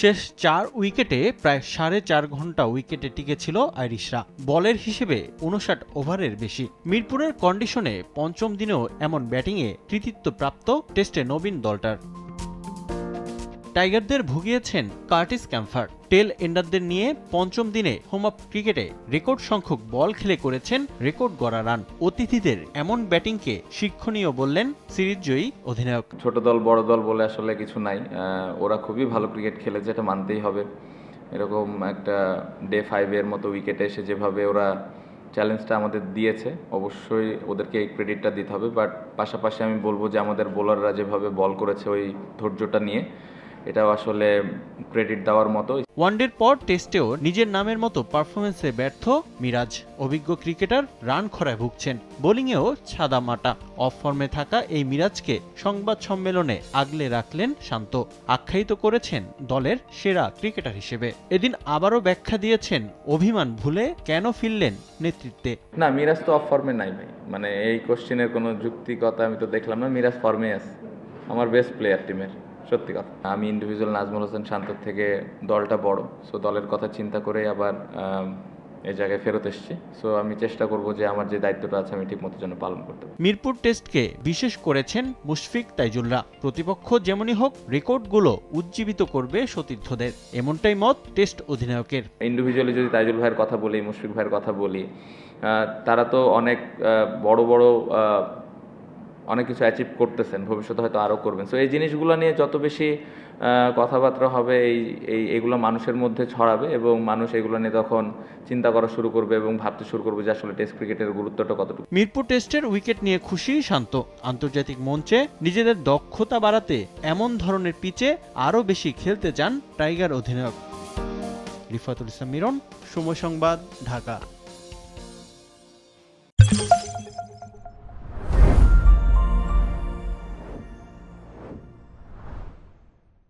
শেষ চার উইকেটে প্রায় সাড়ে চার ঘণ্টা উইকেটে টিকেছিল আইরিশরা। বলের হিসেবে উনষাট ওভারের বেশি। মিরপুরের কন্ডিশনে পঞ্চম দিনেও এমন ব্যাটিংয়ে কৃতিত্বপ্রাপ্ত টেস্টে নবীন দলটার। টাইগারদের ভুগিয়েছেন কার্টিস ক্যাম্ফার। টেল এন্ডারদের নিয়ে পঞ্চম দিনে হোম আপ ক্রিকেটে রেকর্ড সংখ্যক বল খেলে করেছেন রেকর্ড গড়া রান। অতিথিদের এমন ব্যাটিংকে শিক্ষণীয় বললেন সিরিজ জয়ী অধিনায়ক। ছোট দল, বড় দল বলে আসলে কিছু নাই। ওরা খুবই ভালো ক্রিকেট খেলেছে, এটা মানতেই হবে। এরকম একটা ডে ফাইভের মতো উইকেটে এসে যেভাবে ওরা চ্যালেঞ্জটা আমাদের দিয়েছে, অবশ্যই ওদেরকে এই ক্রেডিটটা দিতে হবে। বাট পাশাপাশি আমি বলব যে আমাদের বোলাররা যেভাবে বল করেছে ওই ধৈর্যটা নিয়ে এটাও আসলে ক্রেডিট দেওয়ার মতো। ওয়ানডের পর টেস্টেও নিজের নামের মতো পারফরমেন্সে ব্যর্থ মিরাজ। অভিজ্ঞ ক্রিকেটার রান খরায় ভুগছেন। বোলিংয়েও ছাদা মাটা। অফ ফর্মে থাকা এই মিরাজকে সংবাদ সম্মেলনে আগলে রাখলেন শান্ত। আখ্যায়িত করেছেন দলের সেরা ক্রিকেটার হিসেবে। এদিন আবারও ব্যাখ্যা দিয়েছেন অভিমান ভুলে কেন ফিরলেন নেতৃত্বে। না মিরাজ তো অফ ফর্মে নাই ভাই। মানে এই কোশ্চেনের কোনো যুক্তিকতা আমি তো দেখলাম না মিরাজ ফর্মে আছে। আমার বেস্ট প্লেয়ার টিমের সত্যি কথা। আমি ইন্ডিভিজুয়াল নাজমুল হোসেন শান্তর থেকে দলটা বড় সো দলের কথা চিন্তা করে আবার এই জায়গায় ফেরত এসেছি। সো আমি চেষ্টা করব যে আমার যে দায়িত্বটা আছে আমি ঠিকমতো যেন পালন করতে পারি। মিরপুর টেস্টকে বিশেষ করেছেন মুশফিক তাইজুলরা। প্রতিপক্ষ যেমনই হোক রেকর্ডগুলো উজ্জীবিত করবে সতীর্থদের। এমনটাই মত টেস্ট অধিনায়কের। ইন্ডিভিজুয়ালি যদি তাইজুল ভাইয়ের কথা বলি মুশফিক ভাইয়ের কথা বলি তারা তো অনেক বড় বড় অনেক কিছু অ্যাচিভ করতেছেন, ভবিষ্যতে হয়তো আরও করবেন। সো এই জিনিসগুলো নিয়ে যত বেশি কথাবার্তা হবে, এই এই, এগুলো মানুষের মধ্যে ছড়াবে এবং মানুষ এগুলো নিয়ে তখন চিন্তা করা শুরু করবে এবং ভাবতে শুরু করবে যে আসলে টেস্ট ক্রিকেটের গুরুত্বটা কতটুকু। মিরপুর টেস্টের উইকেট নিয়ে খুশি শান্ত। আন্তর্জাতিক মঞ্চে নিজেদের দক্ষতা বাড়াতে এমন ধরনের পিচে আরও বেশি খেলতে চান টাইগার অধিনায়ক। রিফাতুল ইসলাম মিরন, সময় সংবাদ, ঢাকা।